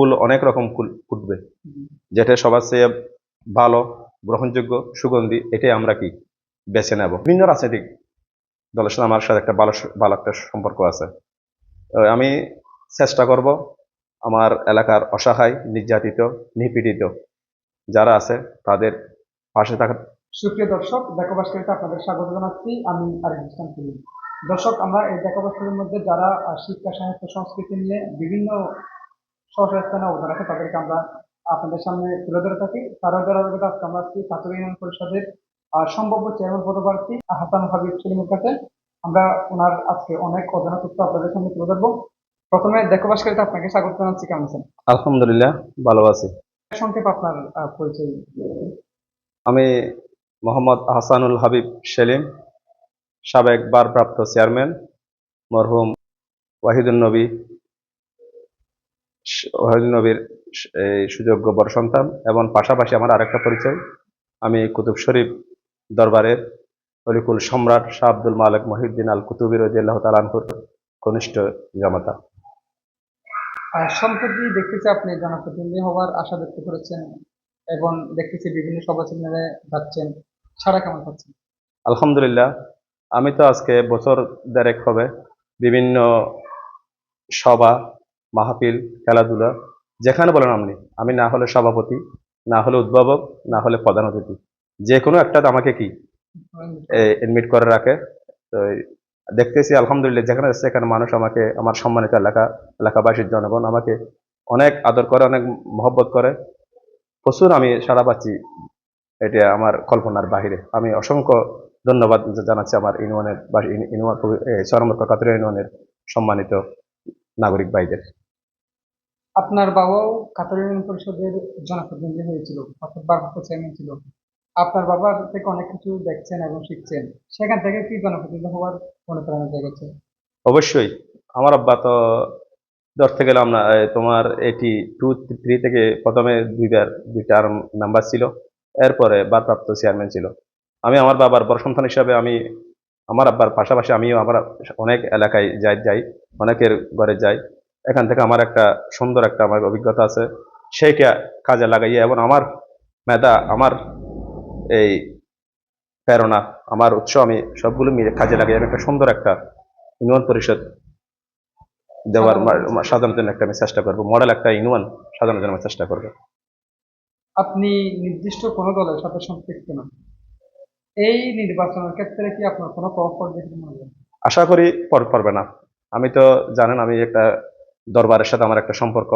ফুল অনেক রকম ফুল ফুটবে। যেটা সবার চেয়ে ভালো গ্রহণযোগ্য সুগন্ধি এটাই আমরা কি বেছে নেব। বিভিন্ন রাজনৈতিক দলের সাথে আমার সাথে একটা ভালো ভালো একটা সম্পর্ক আছে। আমি চেষ্টা করব আমার এলাকার অসহায় নির্যাতিত নিপীড়িত যারা আছে তাদের পাশে থাকার সুপ্রিয় দর্শক দেখো ভাস্করিতে আপনাদের স্বাগত জানাচ্ছি। আমি ইসলাম দর্শক আমরা এই দেখো মধ্যে যারা শিক্ষা সাহিত্য সংস্কৃতি নিয়ে বিভিন্ন স্থানে অবদান রাখে তাদেরকে আমরা আপনাদের সামনে তুলে ধরে থাকি। তারা যারা আজকে আমরা আছি কাতুর ইউনিয়ন পরিষদের সম্ভাব্য চেয়ারম্যান পদপ্রার্থী হাসান হাবিব সেলিমের কাছে। আমরা ওনার আজকে অনেক অজানা তথ্য আপনাদের সামনে তুলে ধরবো। প্রথমে দেখো ভাস্করিতে আপনাকে স্বাগত জানাচ্ছি কেমন আছেন? আলহামদুলিল্লাহ ভালো আছি। সংক্ষেপ আপনার পরিচয়। আমি মোহাম্মদ আহসানুল হাবিব সেলিম সাবেক বারপ্রাপ্ত চেয়ারম্যান মরহুম ওয়াহিদুল নবী স- নবীর সুযোগ্য বড় সন্তান এবং পাশাপাশি আমার আরেকটা পরিচয়। আমি কুতুব শরীফ দরবারের অলিকুল সম্রাট শাহ আব্দুল মালিক মহিউদ্দিন আল কুতুবি রদিয়াল্লাহ তালানহুর ঘনিষ্ঠ জামাতা। সম্প্রতি দেখতেছি আপনি জনপ্রতিনিধি হওয়ার আশা ব্যক্ত করেছেন এবং দেখতেছি বিভিন্ন সভা সেমিনারে যাচ্ছেন। সারা কেমন পাচ্ছেন? আলহামদুলিল্লাহ আমি তো আজকে বছর দেড়েক হবে বিভিন্ন সভা মাহফিল, খেলাধুলা, যেখানে বলেন আপনি, আমি না হলে সভাপতি, না হলে উদ্ভাবক, না হলে প্রধান অতিথি। যে কোনো একটাতে আমাকে কি? এডমিট করে রাখে। তো দেখতেছি, আলহামদুলিল্লাহ, যেখানে সেখানে মানুষ আমাকে, আমার সম্মানিত এলাকা এলাকাবাসীর জনগণ আমাকে অনেক আদর করে, অনেক মহব্বত করে। প্রচুর আমি সারা পাচ্ছি এটা আমার কল্পনার বাহিরে। আমি অসংখ্য ধন্যবাদ জানাচ্ছি আমার ইউনিয়নের বা ইউনিয়ন সরমর্ক কাতর ইউনিয়নের সম্মানিত নাগরিক ভাইদের। আপনার বাবাও কাতার ইউনিয়ন পরিষদের জনপ্রতিনিধি হয়েছিল, অর্থাৎ ভারপ্রাপ্ত চেয়ারম্যান ছিল। আপনার বাবার থেকে অনেক কিছু দেখছেন এবং শিখছেন। সেখান থেকে কি জনপ্রতিনিধি হওয়ার অনুপ্রেরণা জেগেছে? অবশ্যই। আমার আব্বা তো ধরতে গেলাম না তোমার এটি টু থ্রি থেকে প্রথমে দুইবার দুই টার্ম নাম্বার ছিল। এরপরে বারপ্রাপ্ত চেয়ারম্যান ছিল। আমি আমার বাবার বড় সন্তান হিসাবে আমি, আমার আব্বার পাশাপাশি আমিও আমার অনেক এলাকায় যাই যাই, অনেকের ঘরে যাই। এখান থেকে আমার একটা সুন্দর একটা আমার অভিজ্ঞতা আছে। সেইটা কাজে লাগাইয়ে এবং আমার মেধা আমার এই প্রেরণা আমার উৎস আমি সবগুলো মিলে কাজে লাগাই আমি একটা সুন্দর একটা ইউনিয়ন পরিষদ দেওয়ার সাধারণ জন্য একটা আমি চেষ্টা করব। মডেল একটা ইউনিয়ন সাজানোর জন্য আমি চেষ্টা করব। আপনি নির্দিষ্ট কোনো দলের সাথে সম্পৃক্ত না। এই নির্বাচনের ক্ষেত্রে কি আপনার কোনো প্রভাব পড়বে আশা করি পর পড়বে না। আমি তো জানেন আমি একটা দরবারের সাথে আমার একটা সম্পর্ক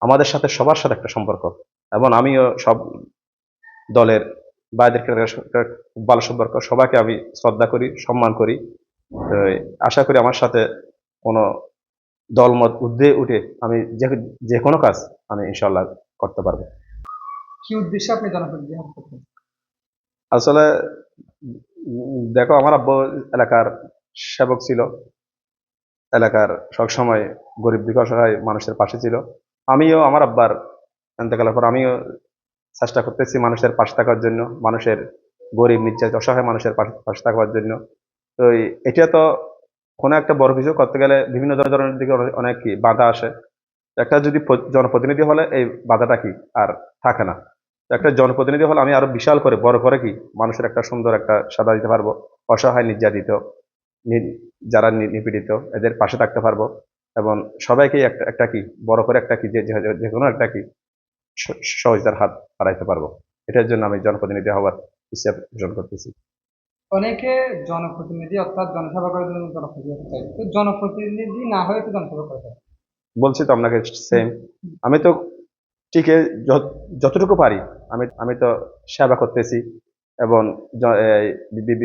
আমাদের সাথে সবার সাথে একটা সম্পর্ক এবং আমিও সব দলের বাইরের ভালো সম্পর্ক সবাইকে আমি শ্রদ্ধা করি সম্মান করি। আশা করি আমার সাথে কোনো দলমত উর্ধে উঠে আমি যে যে কোনো কাজ আমি ইনশাল্লাহ করতে পারব। কি উদ্দেশ্যে আপনি? আসলে দেখো আমার আব্বু এলাকার সেবক ছিল। এলাকার সবসময় গরিব অসহায় মানুষের পাশে ছিল। আমিও, আমার আব্বার এতেকালের পর আমিও চেষ্টা করতেছি মানুষের পাশে থাকার জন্য, মানুষের গরিব, নির্যাতিত, অসহায় মানুষের পাশে পাশে থাকার জন্য। তো এটা তো কোনো একটা বড় কিছু করতে গেলে বিভিন্ন ধরনের দিকে অনেক- কি বাধা আসে। একটা যদি জনপ্রতিনিধি হলে এই বাধাটা কি? আর থাকে না। একটা জনপ্রতিনিধি হলে আমি আরও বিশাল করে, বড় করে কি মানুষের একটা সুন্দর একটা সাদা দিতে পারব, অসহায়, নির্যাতিত যারা নিপীড়িত এদের পাশে থাকতে পারব এবং সবাইকে একটা একটা কি বড় করে একটা কি যে কোনো একটা কি সহজতার হাত হারাইতে পারব। এটার জন্য আমি জনপ্রতিনিধি হওয়ার ইচ্ছা পোষণ করতেছি। অনেকে জনপ্রতিনিধি অর্থাৎ জনসভা করার জন্য জনপ্রতিনিধি তো জনপ্রতিনিধি না হয়ে তো জনসভা করা যায়? বলছি তো আপনাকে সেম আমি তো য- যতটুকু পারি আমি আমি তো সেবা করতেছি এবং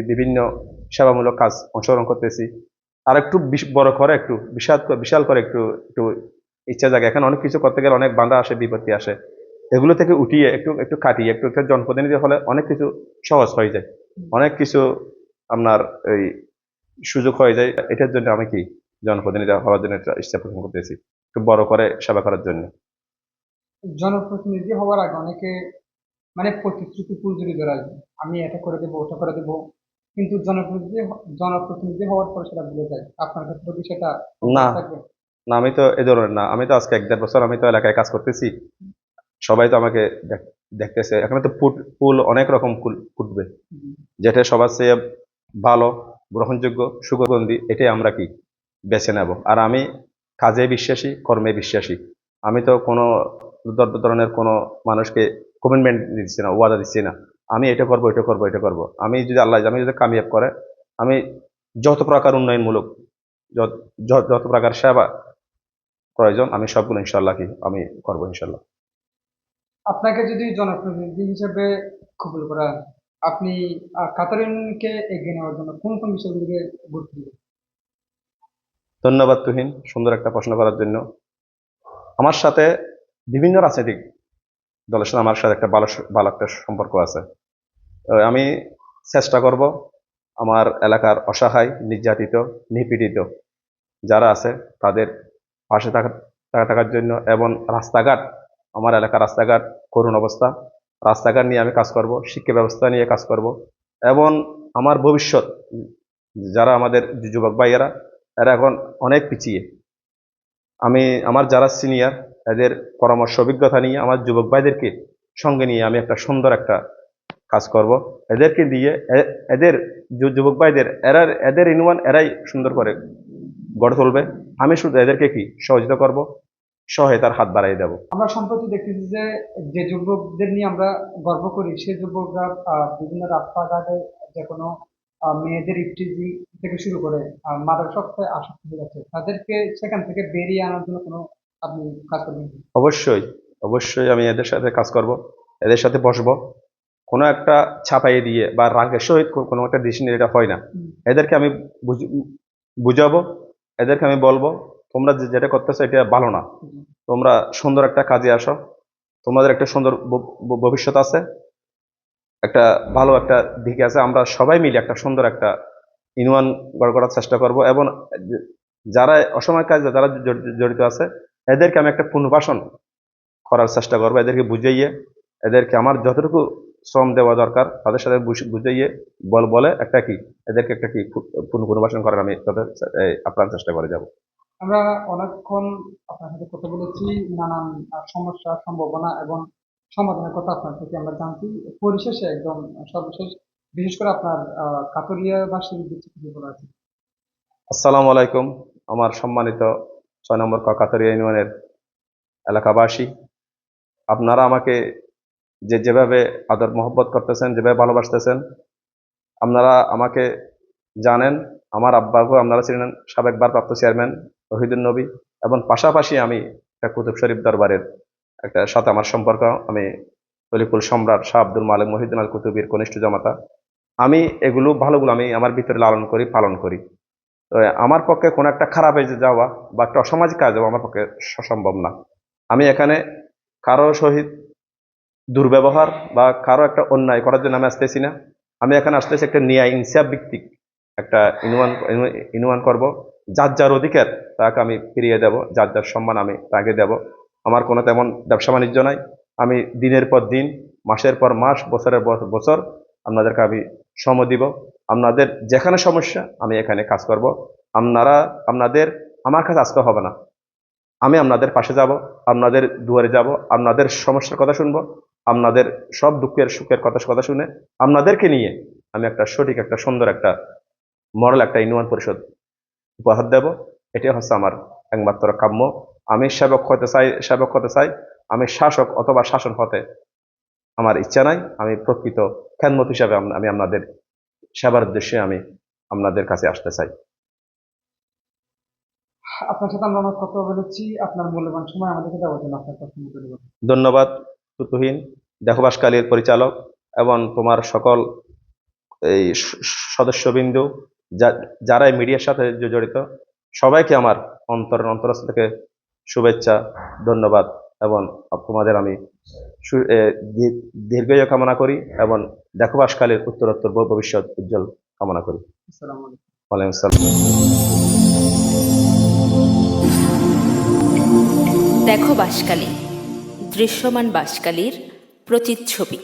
বিভিন্ন সেবামূলক কাজ অংশগ্রহণ করতেছি। আর একটু বড় করে একটু বিশাল বিশাল করে একটু একটু ইচ্ছা জাগে। এখন অনেক কিছু করতে গেলে অনেক বাঁধা আসে, বিপত্তি আসে। এগুলো থেকে উঠিয়ে একটু একটু কাটিয়ে, একটু একটু জনপ্রতিনিধি হলে অনেক কিছু সহজ হয়ে যায়। অনেক কিছু আপনার এই সুযোগ হয়ে যায়। এটার জন্য আমি কি জনপ্রতিনিধি হওয়ার জন্য ইচ্ছা পোষণ করতেছি। একটু বড় করে সেবা করার জন্য। জনপ্রতিনিধি হওয়ার আগে অনেকে মানে প্রতিশ্রুতি ফুলঝুরি ধরায় আমি এটা করে দেবো, ওটা করে দেবো কিন্তু জনপ্রতিনিধি জনপ্রতিনিধি হওয়ার পর সেটা ভুলে যায়। আপনার ক্ষেত্রে কি সেটা না। না আমি তো এ ধরনের না। আমি তো আজকে এক দেড় বছর আমি তো এলাকায় কাজ করতেছি। সবাই তো আমাকে দেখতেছে। এখানে তো ফুট ফুল অনেক রকম ফুল ফুটবে। যেটা সবার চেয়ে ভালো গ্রহণযোগ্য সুগন্ধি এটাই আমরা কি? বেছে নেব। আর আমি কাজে বিশ্বাসী কর্মে বিশ্বাসী। আমি তো কোনো ধর- ধরনের কোনো মানুষকে কমিটমেন্ট দিচ্ছি না ওয়াদা দিচ্ছি না। আমি এটা করব এটা করব এটা করব। আমি যদি আল্লাহ আমি যদি কামিয়াব করে আমি যত প্রকার উন্নয়নমূলক যত প্রকার সেবা প্রয়োজন আমি সবগুলো ইনশাল্লাহ কি আমি করব ইনশাল্লাহ আপনাকে যদি জনপ্রতিনিধি হিসেবে কবুল করা আপনি আহ, কাতার ইউনিয়নকে এগিয়ে নেওয়ার জন্য কোন কোন বিষয়গুলিকে গুরুত্ব দিবেন? ধন্যবাদ তুহিন সুন্দর একটা প্রশ্ন করার জন্য। আমার সাথে বিভিন্ন রাজনৈতিক দলের সাথে আমার সাথে একটা ভালো ভালো একটা সম্পর্ক আছে। আমি চেষ্টা করব আমার এলাকার অসহায়, নির্যাতিত, নিপীড়িত যারা আছে, তাদের পাশে থাকা থাকা- থাকার জন্য এবং রাস্তাঘাট, আমার এলাকার রাস্তাঘাট করুণ অবস্থা। রাস্তাঘাট নিয়ে আমি কাজ করব, শিক্ষা ব্যবস্থা নিয়ে কাজ করব এবং আমার ভবিষ্যৎ, যারা আমাদের যুবক ভাইয়েরা, এরা এখন অনেক পিছিয়ে। আমি, আমার যারা সিনিয়র এদের পরামর্শ, অভিজ্ঞতা নিয়ে আমার যুবক ভাইদেরকে সঙ্গে নিয়ে আমি একটা সুন্দর একটা কাজ করব। এদেরকে দিয়ে এদের যুবক ভাইদের এরা এদের ইনওয়ান এরাই সুন্দর করে গড়ে তুলবে। আমি শুধু এদেরকে কি সহযোগিতা করব? সহায়তার হাত বাড়াই দেব। আমরা সম্প্রতি দেখতেছি যে যে যুবকদের নিয়ে আমরা গর্ব করি সেই যুবকরা বিভিন্ন রাস্তাঘাটে যে কোনো মেয়েদের ইফটিজি থেকে শুরু করে মাদকাসক্তে আসক্ত হয়ে যাচ্ছে তাদেরকে সেখান থেকে বেরিয়ে আনার জন্য কোনো আপনি কাজ করবেন অবশ্যই অবশ্যই আমি এদের সাথে কাজ করব এদের সাথে বসবো। কোনো একটা ছাপাইয়ে দিয়ে বা রাগের সহিত কোনো একটা ডিসিশন এটা হয় না। এদেরকে আমি বুঝাবো এদেরকে আমি বলব তোমরা যে- যেটা করতেছো এটা ভালো না। তোমরা সুন্দর একটা কাজে আসো। তোমাদের একটা সুন্দর ভবিষ্যৎ আছে। একটা ভালো একটা দিকে আছে। আমরা সবাই মিলে একটা সুন্দর একটা ইউনিয়ন গড় করার চেষ্টা করব এবং যারা অসময় কাজে যারা জড়িত- জড়িত আছে এদেরকে আমি একটা পুনর্বাসন করার চেষ্টা করব। এদেরকে বুঝাইয়ে এদেরকে আমার যতটুকু শ্রম দেওয়া দরকার। তাদের সাথে বুঝ- বুঝাইয়ে বল বলে একটা কি? এদেরকে একটা কি পুনঃ- পুনর্বাসন করার আমি তাদের আপ্রাণ চেষ্টা করে যাব। আমরা অনেকক্ষণ আপনার সাথে কথা বলেছি নানান সমস্যা সম্ভাবনা এবং সমাধানের কথা আপনার থেকে আমরা জানছি। পরিশেষে একদম সর্বশেষ বিশেষ করে আপনার কাতরিয়াবাসীর কিছু বলা আছে। আসসালামু আলাইকুম। আমার সম্মানিত ছয় নম্বর কাকাতরিয়া ইউনিয়নের এলাকাবাসী আপনারা আমাকে যে যেভাবে আদর, মহব্বত করতেছেন, যেভাবে ভালোবাসতেছেন, আপনারা আমাকে জানেন, আমার আব্বাকেও আপনারা ছিলেন সাবেক ভারপ্রাপ্ত চেয়ারম্যান রহিদুল নবী, এবং পাশাপাশি আমি একটা কুতুব শরীফ দরবারের একটা সাথে আমার সম্পর্ক, আমি তলিকুল সম্রাট শাহ আব্দুল মালিক মহিউদ্দিন আল কুতুবির কনিষ্ঠ জামাতা। আমি এগুলো ভালোগুলো আমি আমার ভিতরে লালন করি, পালন করি। তো আমার পক্ষে কোনো একটা খারাপ হয়ে যাওয়া বা একটা অসামাজিক কাজ হওয়া আমার পক্ষে সম্ভব না। আমি এখানে কারও সহিত দুর্ব্যবহার বা কারও একটা অন্যায় করার জন্য আমি আসতেছি না। আমি এখানে আসতেছি একটা ন্যায় ইনসাফ ভিত্তিক একটা ইনওয়ান ইনওয়ান করব। যার যার অধিকার তাকে আমি ফিরিয়ে দেব, যার যার সম্মান আমি তাকে দেব। আমার কোনো তেমন ব্যবসা বাণিজ্য নাই। আমি দিনের পর দিন, মাসের পর মাস, বছরের বছর আপনাদেরকে আমি সময় দিব। আপনাদের যেখানে সমস্যা আমি এখানে কাজ করব। আপনারা, আপনাদের, আমার কাছে আসতে হবে না। আমি আপনাদের পাশে যাব, আপনাদের দুয়ারে যাব, আপনাদের সমস্যার কথা শুনব। আপনাদের সব দুঃখের সুখের কথা কথা শুনে আপনাদেরকে নিয়ে আমি একটা সঠিক একটা সুন্দর একটা মরাল একটা ইউনিয়ন পরিষদ উপহার দেব। এটাই হচ্ছে আমার একমাত্র কাম্য। আমি সেবক হতে চাই সেবক হতে চাই। আমি শাসক অথবা শাসন হতে আমার ইচ্ছা নাই। আমি প্রকৃত খেদমত হিসাবে আমি আপনাদের সেবার উদ্দেশ্যে আমি আপনাদের কাছে আসতে চাই। আপনার সাথে আমরা অনেক কথা বলেছি। আপনার মূল্যবান সময় আমাদেরকে দেওয়ার জন্য আপনার ধন্যবাদ। তুতুহীন দেখবাসকালীর পরিচালক এবং তোমার সকল এই সদস্যবিন্দু যা- যারা এই মিডিয়ার সাথে জড়িত সবাইকে আমার অন্তর অন্তরস্থ থেকে শুভেচ্ছা ধন্যবাদ এবং তোমাদের আমি দীর্ঘায়ু কামনা করি এবং দেখবাসকালীর উত্তরোত্তর ভবিষ্যৎ উজ্জ্বল কামনা করি। আসসালামু ওয়ালাইকুম আসসালাম দেখো বাসকালী দৃশ্যমান বাসকালীর প্রতিচ্ছবি।